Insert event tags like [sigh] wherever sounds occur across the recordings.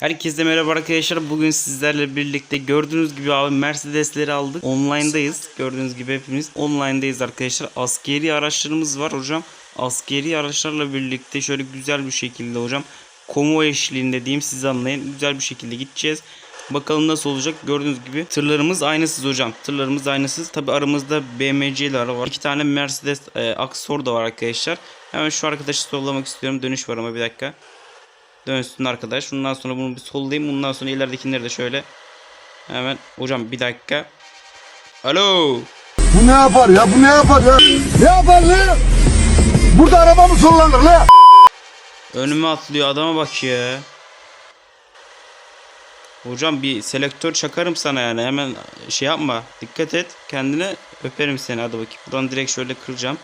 Herkese merhaba arkadaşlar. Bugün sizlerle birlikte gördüğünüz gibi abi Mercedes'leri aldık. Online'dayız. Gördüğünüz gibi hepimiz online'dayız arkadaşlar. Askeri araçlarımız var hocam. Askeri araçlarla birlikte şöyle güzel bir şekilde hocam konvoy eşliğinde diyeyim siz anlayın. Güzel bir şekilde gideceğiz. Bakalım nasıl olacak. Gördüğünüz gibi tırlarımız aynısız hocam. Tırlarımız aynısız. Tabi aramızda BMC'ler var. İki tane Mercedes e, Aksor da var arkadaşlar. Hemen şu arkadaşı sollamak istiyorum. Dönüş var ama bir dakika. Dönsün arkadaş. Bundan sonra bunu bir sollayayım. Bundan sonra ileridekileri de şöyle. Hemen. Hocam bir dakika. Alo. Bu ne yapar ya? Bu ne yapar ya? Ne yapar ne? Burada araba mı sollanır la? Önüme atlıyor. Adama bak ya. Hocam bir selektör çakarım sana yani. Hemen şey yapma. Dikkat et. Kendine öperim seni. Hadi bakayım. Buradan direkt şöyle kıracağım.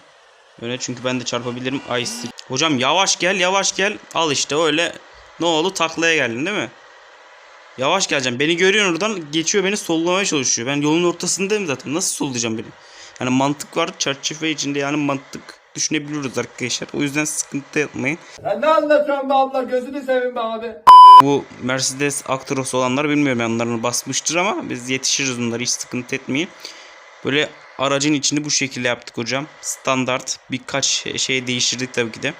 Öyle çünkü ben de çarpabilirim. Ay Hocam yavaş gel yavaş gel. Al işte öyle. Ne oldu taklaya geldin değil mi? Yavaş geleceğim. Beni görüyorsun oradan geçiyor beni sollamaya çalışıyor. Ben yolun ortasındayım zaten. Nasıl sollayacağım beni? Yani mantık var çerçeve içinde yani mantık düşünebiliyoruz arkadaşlar. O yüzden sıkıntı yapmayın. Sen ne anlatıyorsun be abla gözünü seveyim be abi. Bu Mercedes Actros olanlar bilmiyorum yanlarını basmıştır ama biz yetişiriz onları hiç sıkıntı etmeyin. Böyle aracın içini bu şekilde yaptık hocam. Standart birkaç şey değiştirdik tabii ki de.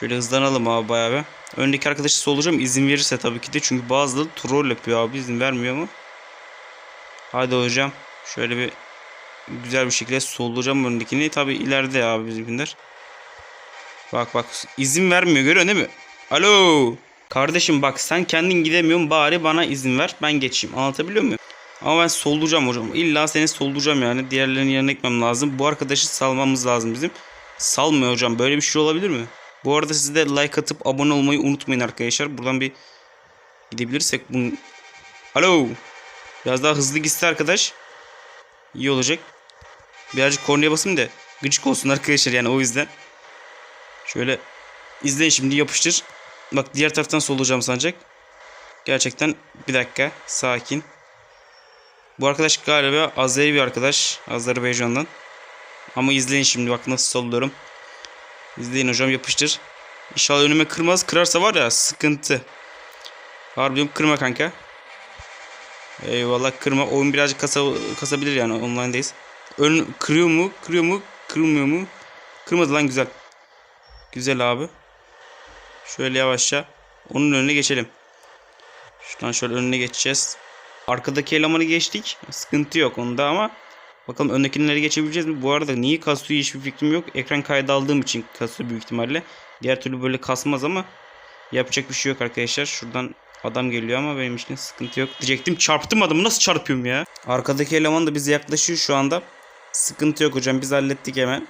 Şöyle hızlanalım abi bayağı bir. Öndeki arkadaşı solacağım izin verirse tabii ki de. Çünkü bazıları troll yapıyor abi izin vermiyor mu? Hadi hocam. Şöyle bir güzel bir şekilde sollayacağım öndekini. Tabii ileride abi bizimkiler. Bak bak izin vermiyor görüyorsun değil mi? Alo. Kardeşim bak sen kendin gidemiyorsun bari bana izin ver ben geçeyim anlatabiliyor muyum? Ama ben solduracağım hocam. İlla seni solduracağım yani. Diğerlerinin yerine gitmem lazım. Bu arkadaşı salmamız lazım bizim. Salmıyor hocam. Böyle bir şey olabilir mi? Bu arada siz de like atıp abone olmayı unutmayın arkadaşlar. Buradan bir gidebilirsek bunu... Alo. Biraz daha hızlı gitse arkadaş. İyi olacak. Birazcık kornaya basayım da gıcık olsun arkadaşlar yani o yüzden. Şöyle izleyin şimdi yapıştır. Bak diğer taraftan solacağım sancak. Gerçekten bir dakika sakin. Bu arkadaş galiba Azeri bir arkadaş. Azerbaycan'dan. Ama izleyin şimdi bak nasıl solluyorum. İzleyin hocam yapıştır. İnşallah önüme kırmaz. Kırarsa var ya sıkıntı. Harbiden kırma kanka. Eyvallah kırma. Oyun birazcık kasa, kasabilir yani online'dayız. Ön kırıyor mu? Kırıyor mu? Kırmıyor mu? Kırmadı lan güzel. Güzel abi. Şöyle yavaşça onun önüne geçelim. Şuradan şöyle önüne geçeceğiz. Arkadaki elemanı geçtik. Sıkıntı yok onda ama bakalım öndekileri geçebileceğiz mi? Bu arada niye kasıyor hiçbir fikrim yok. Ekran kaydı aldığım için kasıyor büyük ihtimalle. Diğer türlü böyle kasmaz ama yapacak bir şey yok arkadaşlar. Şuradan adam geliyor ama benim için sıkıntı yok. Diyecektim çarptım adamı nasıl çarpıyorum ya? Arkadaki eleman da bize yaklaşıyor şu anda. Sıkıntı yok hocam biz hallettik hemen.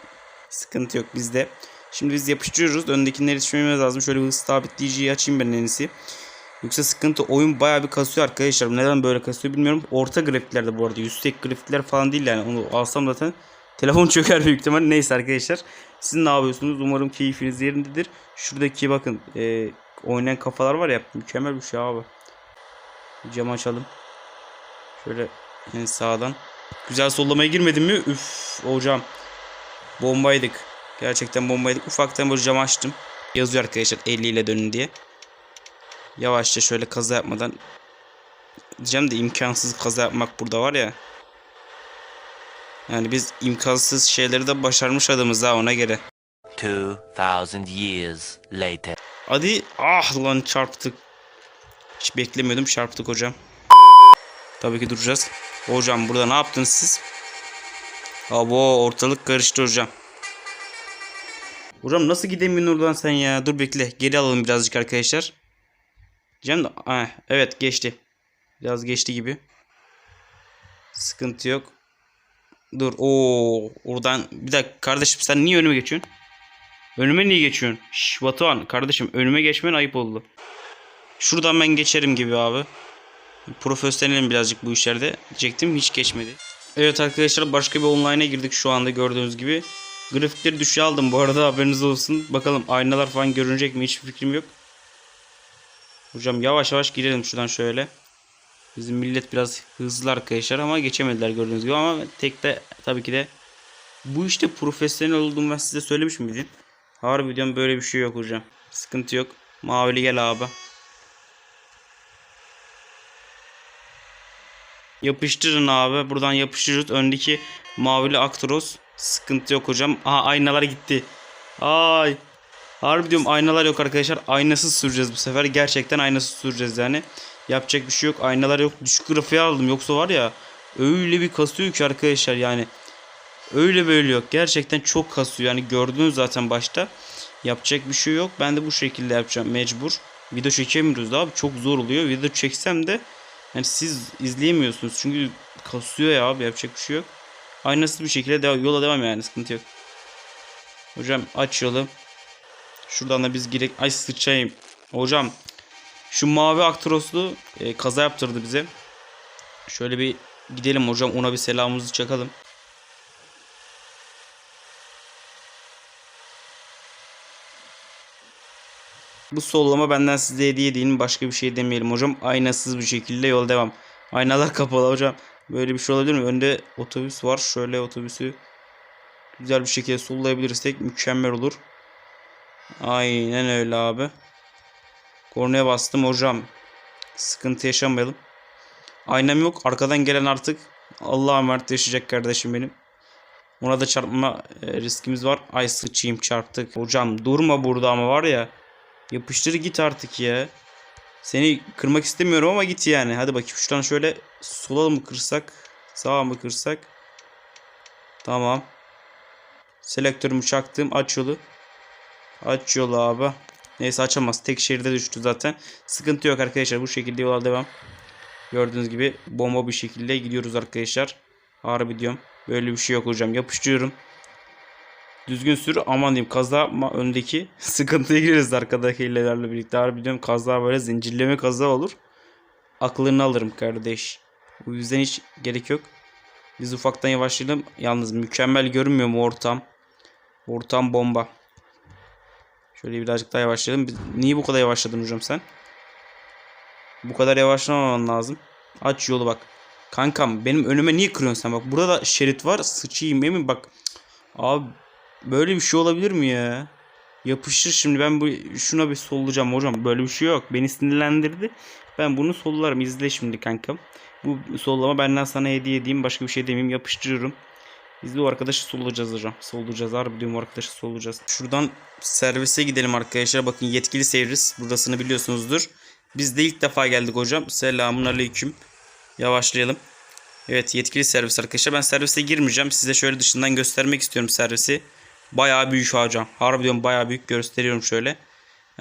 Sıkıntı yok bizde. Şimdi biz yapıştırıyoruz. Öndekileri yetişmemiz lazım. Şöyle bir hız sabitleyiciyi açayım ben en iyisi. Yoksa sıkıntı oyun bayağı bir kasıyor arkadaşlar. Neden böyle kasıyor bilmiyorum. Orta grafiklerde bu arada. Yüksek grafikler falan değil yani. Onu alsam zaten [laughs] telefon çöker büyük ihtimal. Neyse arkadaşlar. Siz ne yapıyorsunuz? Umarım keyfiniz yerindedir. Şuradaki bakın e, oynayan kafalar var ya. Mükemmel bir şey abi. Cam açalım. Şöyle en sağdan. Güzel sollamaya girmedim mi? Üf hocam. Bombaydık. Gerçekten bombaydık. Ufaktan böyle cam açtım. Yazıyor arkadaşlar 50 ile dönün diye. Yavaşça şöyle kaza yapmadan diyeceğim de imkansız kaza yapmak burada var ya. Yani biz imkansız şeyleri de başarmış adamız ha ona göre. 2000 years later. Hadi ah lan çarptık. Hiç beklemiyordum çarptık hocam. Tabii ki duracağız. Hocam burada ne yaptınız siz? Abo ortalık karıştı hocam. Hocam nasıl gidemiyorsun oradan sen ya? Dur bekle. Geri alalım birazcık arkadaşlar. Diyeceğim de ah, evet geçti. Biraz geçti gibi. Sıkıntı yok. Dur. Oo, oradan bir dakika kardeşim sen niye önüme geçiyorsun? Önüme niye geçiyorsun? Şş, Batuhan kardeşim önüme geçmen ayıp oldu. Şuradan ben geçerim gibi abi. Profesyonelim birazcık bu işlerde. Diyecektim hiç geçmedi. Evet arkadaşlar başka bir online'a girdik şu anda gördüğünüz gibi. Grafikleri düşüğe aldım bu arada haberiniz olsun. Bakalım aynalar falan görünecek mi hiç fikrim yok. Hocam yavaş yavaş girelim şuradan şöyle. Bizim millet biraz hızlı arkadaşlar ama geçemediler gördüğünüz gibi ama tek de tabii ki de bu işte profesyonel olduğumu ben size söylemiş miydim? Harbi diyorum böyle bir şey yok hocam. Sıkıntı yok. Mavili gel abi. Yapıştırın abi. Buradan yapıştırıyoruz. Öndeki mavili Actros. Sıkıntı yok hocam. Aha aynalar gitti. Ay. Harbi diyorum aynalar yok arkadaşlar. Aynasız süreceğiz bu sefer. Gerçekten aynasız süreceğiz yani. Yapacak bir şey yok. Aynalar yok. Düşük grafiğe aldım. Yoksa var ya öyle bir kasıyor ki arkadaşlar yani. Öyle böyle yok. Gerçekten çok kasıyor. Yani gördünüz zaten başta. Yapacak bir şey yok. Ben de bu şekilde yapacağım mecbur. Video çekemiyoruz abi. Çok zor oluyor. Video çeksem de yani siz izleyemiyorsunuz. Çünkü kasıyor ya abi. Yapacak bir şey yok. Aynasız bir şekilde devam, yola devam yani. Sıkıntı yok. Hocam aç. Şuradan da biz girek. Ay sıçayım. Hocam şu mavi aktroslu e, kaza yaptırdı bize. Şöyle bir gidelim hocam. Ona bir selamımızı çakalım. Bu sollama benden size hediye değil başka bir şey demeyelim hocam. Aynasız bir şekilde yol devam. Aynalar kapalı hocam. Böyle bir şey olabilir mi? Önde otobüs var. Şöyle otobüsü güzel bir şekilde sollayabilirsek mükemmel olur. Aynen öyle abi. Kornaya bastım hocam. Sıkıntı yaşamayalım. Aynam yok. Arkadan gelen artık Allah'a emanet yaşayacak kardeşim benim. Ona da çarpma e, riskimiz var. Ay sıçayım çarptık. Hocam durma burada ama var ya. Yapıştır git artık ya. Seni kırmak istemiyorum ama git yani. Hadi bakayım şuradan şöyle sola mı kırsak? Sağa mı kırsak? Tamam. Selektörümü çaktım. Aç yolu. Aç yolu abi. Neyse açamaz. Tek şeride düştü zaten. Sıkıntı yok arkadaşlar. Bu şekilde yola devam. Gördüğünüz gibi bomba bir şekilde gidiyoruz arkadaşlar. Harbi diyorum. Böyle bir şey yok hocam. Yapıştırıyorum. Düzgün sür aman diyeyim kaza öndeki [laughs] sıkıntıya gireriz arkadakilerle birlikte harbi diyorum kaza böyle zincirleme kaza olur aklını alırım kardeş o yüzden hiç gerek yok biz ufaktan yavaşlayalım yalnız mükemmel görünmüyor mu ortam ortam bomba şöyle birazcık daha yavaşlayalım niye bu kadar yavaşladın hocam sen bu kadar yavaşlamaman lazım aç yolu bak kankam benim önüme niye kırıyorsun sen bak burada da şerit var sıçayım emin bak Abi böyle bir şey olabilir mi ya? Yapışır şimdi ben bu şuna bir sollayacağım hocam. Böyle bir şey yok. Beni sinirlendirdi. Ben bunu sollarım. İzle şimdi kankam. Bu sollama benden sana hediye edeyim. Başka bir şey demeyeyim. Yapıştırıyorum. Biz de o arkadaşı sollayacağız hocam. Sollayacağız. Harbi diyorum arkadaşı sollayacağız. Şuradan servise gidelim arkadaşlar. Bakın yetkili servis. Burasını biliyorsunuzdur. Biz de ilk defa geldik hocam. Selamun aleyküm. Yavaşlayalım. Evet yetkili servis arkadaşlar. Ben servise girmeyeceğim. Size şöyle dışından göstermek istiyorum servisi. Bayağı büyük hocam. Harbi diyorum bayağı büyük gösteriyorum şöyle.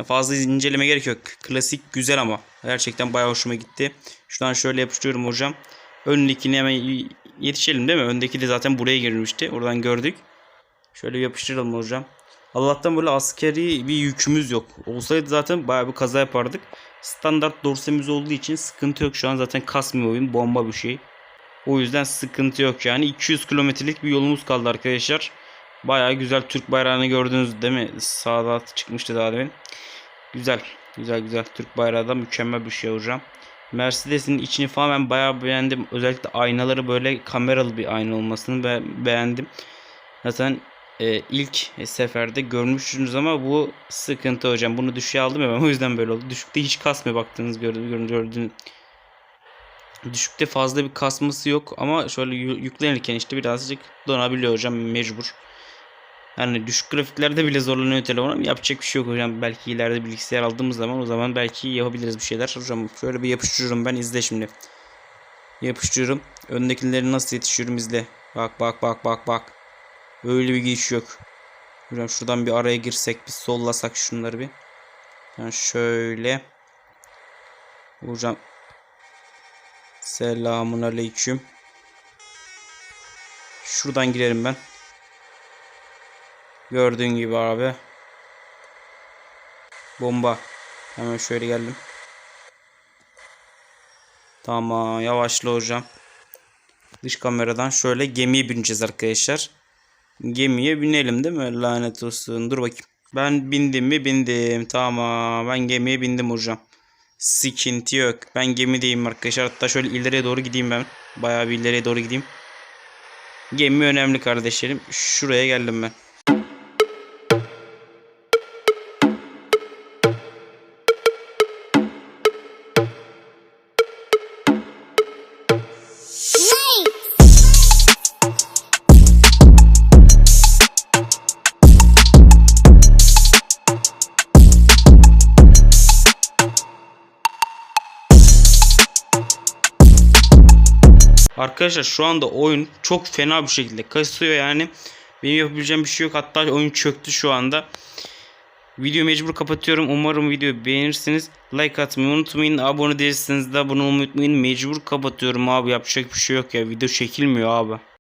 Fazla inceleme gerek yok. Klasik güzel ama. Gerçekten bayağı hoşuma gitti. Şuradan şöyle yapıştırıyorum hocam. Öndekini hemen yetişelim değil mi? Öndeki de zaten buraya girmişti. Oradan gördük. Şöyle yapıştıralım hocam. Allah'tan böyle askeri bir yükümüz yok. Olsaydı zaten bayağı bir kaza yapardık. Standart dorsemiz olduğu için sıkıntı yok. Şu an zaten kasmıyor oyun. Bomba bir şey. O yüzden sıkıntı yok yani. 200 kilometrelik bir yolumuz kaldı arkadaşlar. Bayağı güzel Türk bayrağını gördünüz değil mi? Sağda çıkmıştı daha demin. Güzel. Güzel güzel. Türk bayrağı da mükemmel bir şey hocam. Mercedes'in içini falan ben bayağı beğendim. Özellikle aynaları böyle kameralı bir ayna olmasını be- beğendim. Zaten e, ilk seferde görmüşsünüz ama bu sıkıntı hocam. Bunu düşüğe aldım ya ben o yüzden böyle oldu. Düşükte hiç kasmıyor baktığınız gördüğünüz, gördüğünüz Düşükte fazla bir kasması yok ama şöyle yü- yüklenirken işte birazcık donabiliyor hocam mecbur. Yani düşük grafiklerde bile zorlanıyor telefon ama yapacak bir şey yok hocam. Belki ileride bilgisayar aldığımız zaman o zaman belki yapabiliriz bir şeyler. Hocam şöyle bir yapıştırıyorum ben izle şimdi. Yapıştırıyorum. Öndekileri nasıl yetişiyorum izle. Bak bak bak bak bak. Öyle bir gidiş yok. Hocam şuradan bir araya girsek bir sollasak şunları bir. Yani şöyle. Hocam Selamun aleyküm. Şuradan girerim ben. Gördüğün gibi abi. Bomba. Hemen şöyle geldim. Tamam yavaşla hocam. Dış kameradan şöyle gemiye bineceğiz arkadaşlar. Gemiye binelim değil mi? Lanet olsun. Dur bakayım. Ben bindim mi? Bindim. Tamam. Ben gemiye bindim hocam. Sıkıntı yok. Ben gemideyim arkadaşlar. Hatta şöyle ileriye doğru gideyim ben. Bayağı bir ileriye doğru gideyim. Gemi önemli kardeşlerim. Şuraya geldim ben. Arkadaşlar şu anda oyun çok fena bir şekilde kasıyor yani. Benim yapabileceğim bir şey yok. Hatta oyun çöktü şu anda. Video mecbur kapatıyorum. Umarım videoyu beğenirsiniz. Like atmayı unutmayın. Abone değilseniz de abone olmayı unutmayın. Mecbur kapatıyorum abi. Yapacak bir şey yok ya. Video çekilmiyor abi.